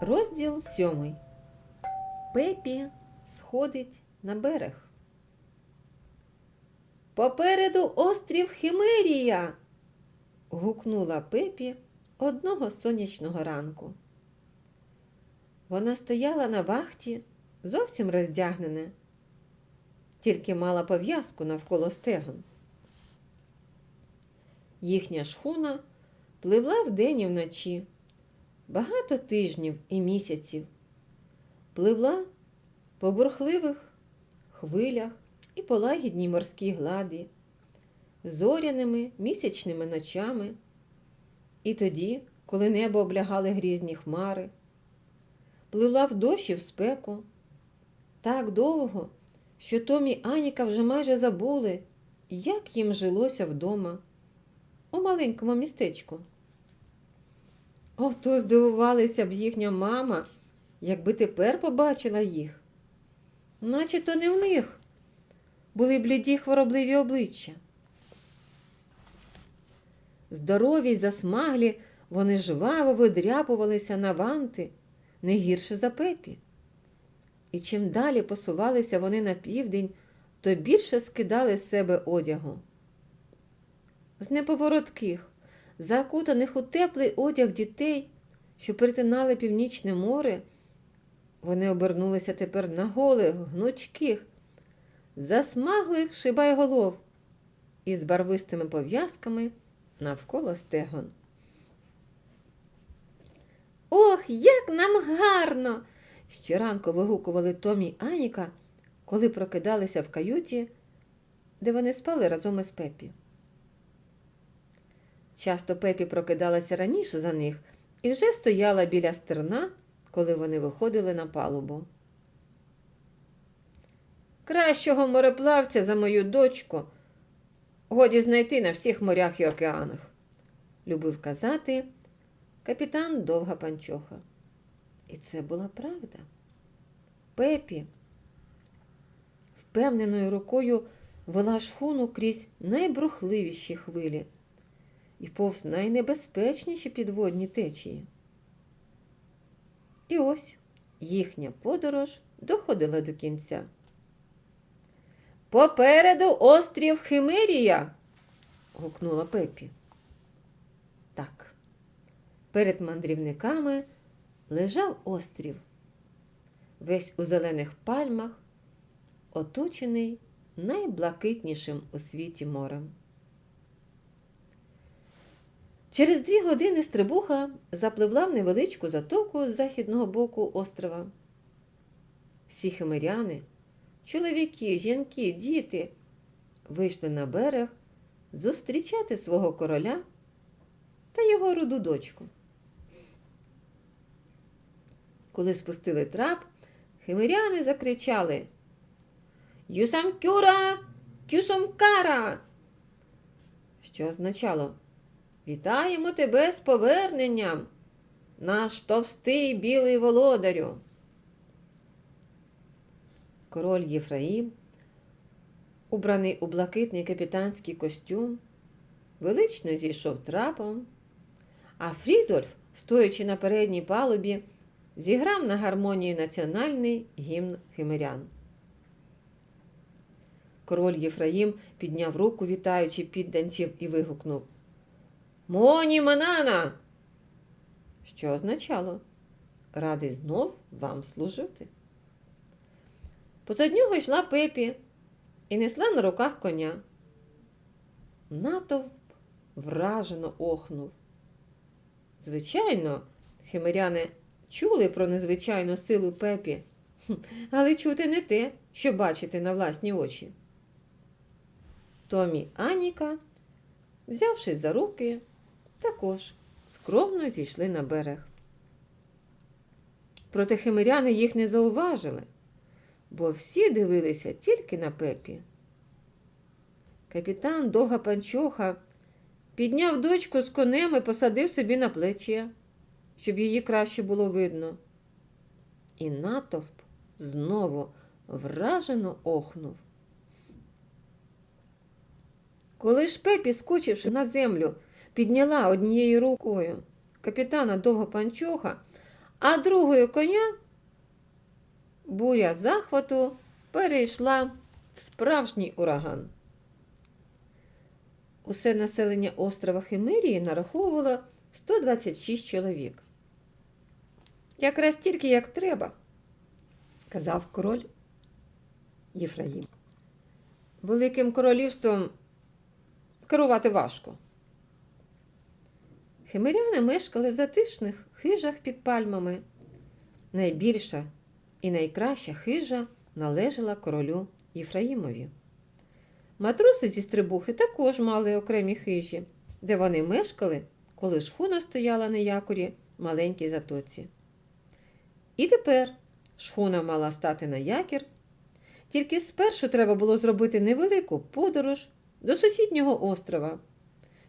Розділ сьомий. Пепі сходить на берег. Попереду острів Химерія. гукнула Пепі одного сонячного ранку. Вона стояла на вахті, зовсім роздягнена, тільки мала пов'язку навколо стегон. Їхня шхуна пливла вдень і вночі багато тижнів і місяців, пливла по бурхливих хвилях і по лагідній морській гладі, зоряними місячними ночами, і тоді, коли небо облягали грізні хмари, пливла в дощ і в спеку так довго, що Томі і Аніка вже майже забули, як їм жилося вдома у маленькому містечку. Ото здивувалася б їхня мама, якби тепер побачила їх. Наче то не в них були бліді хворобливі обличчя. Здорові й засмаглі, вони жваво видряпувалися на ванти не гірше за пепі. І чим далі посувалися вони на південь, то більше скидали з себе одягу. З неповоротких, закутаних у теплий одяг дітей, що перетинали північне море, вони обернулися тепер на голих, гнучких, засмаглих шибайголов із барвистими пов'язками навколо стегон. Ох, як нам гарно! Щоранку вигукували Томі й Аніка, коли прокидалися в каюті, де вони спали разом із Пепі. Часто Пепі прокидалася раніше за них і вже стояла біля стерна, коли вони виходили на палубу. Кращого мореплавця за мою дочку годі знайти на всіх морях і океанах, любив казати капітан Довга Панчоха. І це була правда. Пепі впевненою рукою вела шхуну крізь найбрухливіші хвилі і повз найнебезпечніші підводні течії. І ось їхня подорож доходила до кінця. Попереду острів Химерія. гукнула Пепі. Так, перед мандрівниками лежав острів, весь у зелених пальмах, оточений найблакитнішим у світі морем. Через дві години стрибуха запливла в невеличку затоку з західного боку острова. Всі химеряни, чоловіки, жінки, діти вийшли на берег зустрічати свого короля та його руду дочку. Коли спустили трап, химеряни закричали Юсамкюра, кюсомкара, що означало Вітаємо тебе з поверненням, наш товстий білий володарю. Король Єфраїм, убраний у блакитний капітанський костюм, велично зійшов трапом, а Фрідольф, стоячи на передній палубі, зіграв на гармонії національний гімн химерян. Король Єфраїм підняв руку, вітаючи підданців, і вигукнув Моні Манана, що означало радий знов вам служити. Позад нього йшла пепі і несла на руках коня. Натовп вражено охнув. Звичайно, химеряни чули про незвичайну силу пепі, але чути не те, що бачити на власні очі. Томі Аніка, взявшись за руки, також скромно зійшли на берег. Проте химеряни їх не зауважили, бо всі дивилися тільки на пепі. Капітан Довга Панчоха підняв дочку з конем і посадив собі на плечі, щоб її краще було видно. І натовп знову вражено охнув. Коли ж пепі, скочивши на землю, підняла однією рукою капітана Довгопанчоха, а другою коня буря захвату перейшла в справжній ураган. Усе населення острова Химерії нараховувало 126 чоловік. Якраз стільки, як треба, сказав король Єфраїм. Великим королівством керувати важко. Химеряни мешкали в затишних хижах під пальмами. Найбільша і найкраща хижа належала королю Єфраїмові. Матроси зі стрибухи також мали окремі хижі, де вони мешкали, коли шхуна стояла на якорі в маленькій затоці. І тепер шхуна мала стати на якір, тільки спершу треба було зробити невелику подорож до сусіднього острова,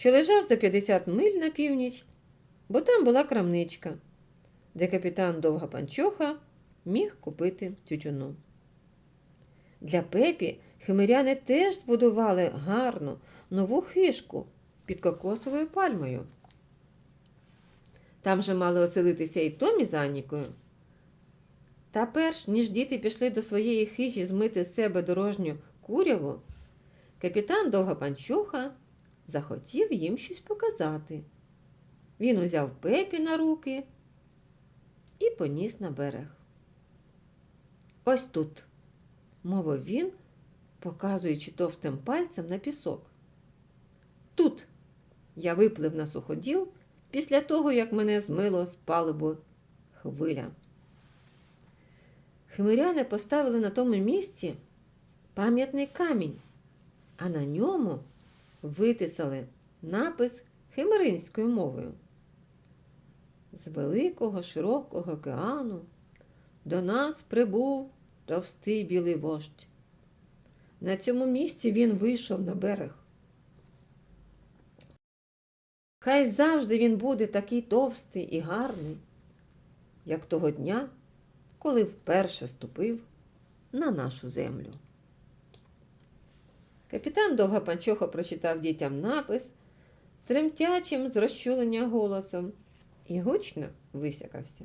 що лежав за 50 миль на північ, бо там була крамничка, де капітан Довга Панчоха міг купити тютюну. Для пепі химеряни теж збудували гарну нову хишку під кокосовою пальмою. Там же мали оселитися і Томі з Анікою. Та перш ніж діти пішли до своєї хижі змити з себе дорожню куряву, капітан Довга Панчоха захотів їм щось показати. Він узяв пепі на руки і поніс на берег. Ось тут, мовив він, показуючи товстим пальцем на пісок. Тут я виплив на суходіл після того, як мене змило з палубу хвиля. Химиряни поставили на тому місці пам'ятний камінь, а на ньому витисали напис химеринською мовою. З великого широкого океану до нас прибув товстий білий вождь. На цьому місці він вийшов на берег. Хай завжди він буде такий товстий і гарний, як того дня, коли вперше ступив на нашу землю. Капітан Довга Панчоха прочитав дітям напис тремтячим з розчулення голосом і гучно висякався.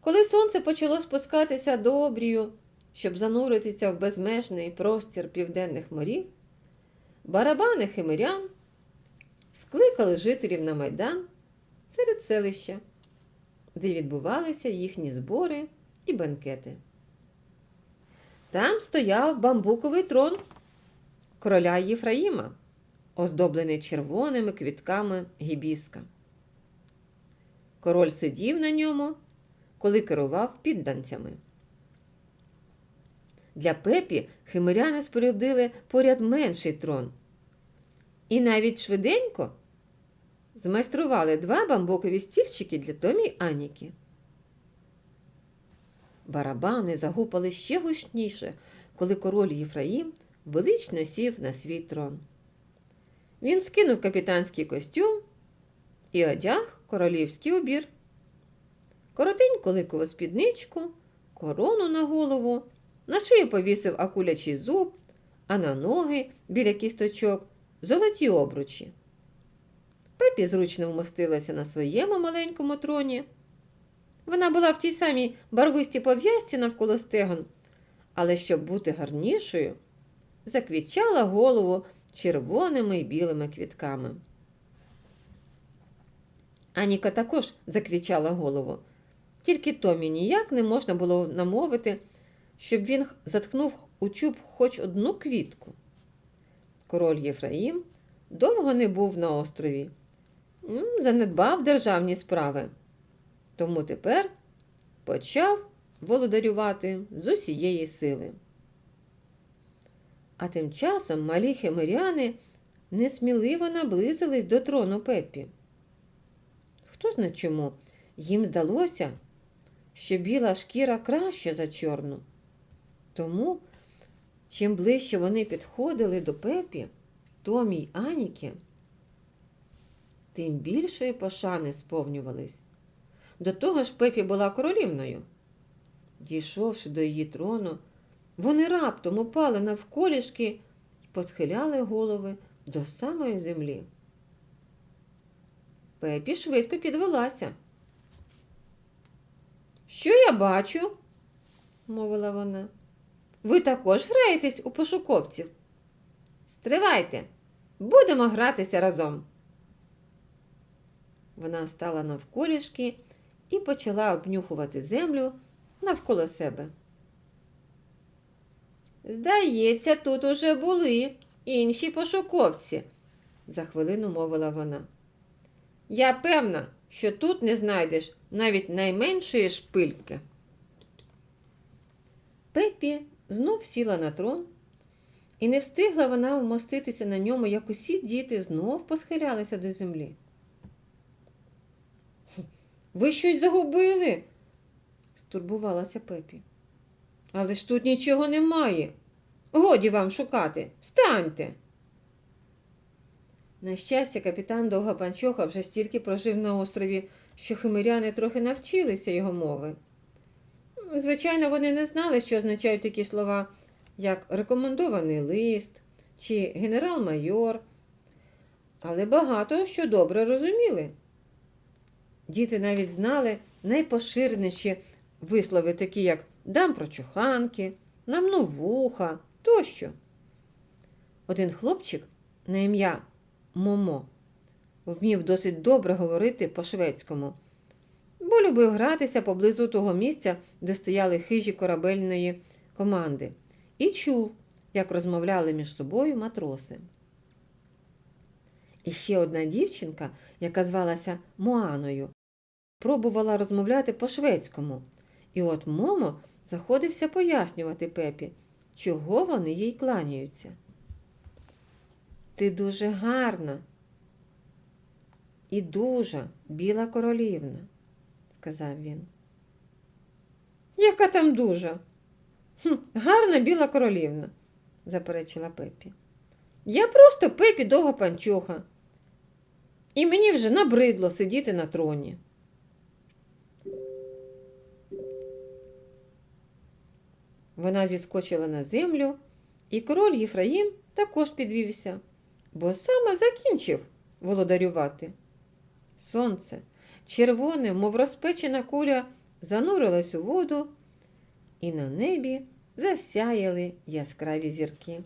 Коли сонце почало спускатися до обрію, щоб зануритися в безмежний простір південних морів, барабани химирян скликали жителів на майдан серед селища, де відбувалися їхні збори і бенкети. Там стояв бамбуковий трон короля Єфраїма, оздоблений червоними квітками гібіска. Король сидів на ньому, коли керував підданцями. Для пепі химиряни спорядили поряд менший трон. І навіть швиденько змайстрували два бамбукові стільчики для Томі Аніки. Барабани загупали ще гучніше, коли король Єфраїм велично сів на свій трон. Він скинув капітанський костюм і одяг королівський убір. Коротеньку ликову спідничку, корону на голову, на шию повісив акулячий зуб, а на ноги біля кісточок золоті обручі. Пепі зручно вмостилася на своєму маленькому троні. Вона була в тій самій барвистій пов'язці навколо стегон, але щоб бути гарнішою, заквічала голову червоними й білими квітками. Аніка також заквічала голову, тільки Томі ніяк не можна було намовити, щоб він заткнув у чуб хоч одну квітку. Король Єфраїм довго не був на острові, занедбав державні справи, тому тепер почав володарювати з усієї сили. А тим часом малі химеряни несміливо наблизились до трону Пеппі. Хто зна чому, їм здалося, що біла шкіра краще за чорну. Тому, чим ближче вони підходили до Пепі, Томі й Аніки, тим більшої пошани сповнювались. До того ж Пепі була королівною. Дійшовши до її трону, вони раптом упали навколішки і посхиляли голови до самої землі. Пепі швидко підвелася. Що я бачу? мовила вона. Ви також граєтесь у пошуковців? Стривайте, будемо гратися разом. Вона стала навколішки і почала обнюхувати землю навколо себе. Здається, тут уже були інші пошуковці, за хвилину мовила вона. Я певна, що тут не знайдеш навіть найменшої шпильки. Пеппі знов сіла на трон, і не встигла вона вмоститися на ньому, як усі діти знов посхилялися до землі. Ви щось загубили? стурбувалася Пепі. Але ж тут нічого немає. Годі вам шукати. Встаньте. На щастя, капітан Довгопанчоха вже стільки прожив на острові, що химиряни трохи навчилися його мови. Звичайно, вони не знали, що означають такі слова, як рекомендований лист чи генерал-майор, але багато що добре розуміли. Діти навіть знали найпоширеніші вислови, такі як дам прочуханки, намну вуха тощо. Один хлопчик на ім'я Момо вмів досить добре говорити по-шведському, бо любив гратися поблизу того місця, де стояли хижі корабельної команди, і чув, як розмовляли між собою матроси. І ще одна дівчинка, яка звалася Моаною, пробувала розмовляти по-шведському, і от Момо заходився пояснювати Пепі, чого вони їй кланяються. Ти дуже гарна і дуже біла королівна, сказав він. Яка там дуже? «Хм, Гарна біла королівна, заперечила Пепі. Я просто Пепі довга панчоха, і мені вже набридло сидіти на троні. Вона зіскочила на землю, і король Єфраїм також підвівся, бо саме закінчив володарювати. Сонце, червоне, мов розпечена куля, занурилось у воду, і на небі засяяли яскраві зірки.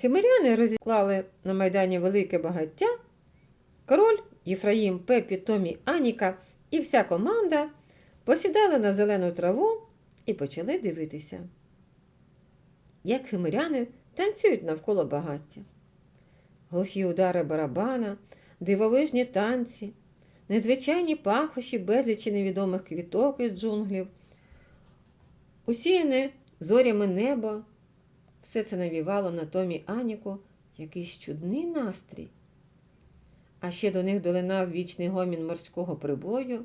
Химиряни розіклали на майдані велике багаття. Король, Єфраїм, Пепі, Томі, Аніка і вся команда посідали на зелену траву і почали дивитися, як химиряни танцюють навколо багаття. Глухі удари барабана, дивовижні танці, незвичайні пахощі безлічі невідомих квіток із джунглів, усіяне зорями небо. Все це навівало на Томі Аніку якийсь чудний настрій. А ще до них долинав вічний гомін морського прибою,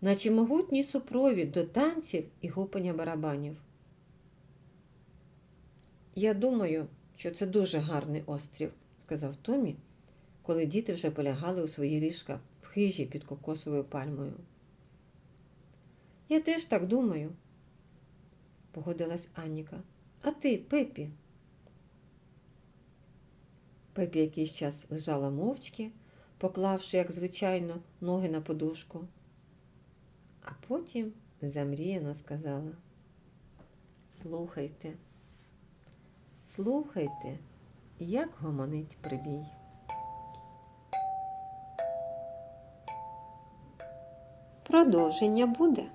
наче могутній супровід до танців і гупання барабанів. Я думаю, що це дуже гарний острів, сказав Томі, коли діти вже полягали у свої ліжка в хижі під кокосовою пальмою. Я теж так думаю, погодилась Анніка. А ти, Пепі? Пепі якийсь час лежала мовчки, поклавши, як звичайно, ноги на подушку. А потім замріяно сказала: Слухайте, слухайте, як гомонить прибій. Продовження буде.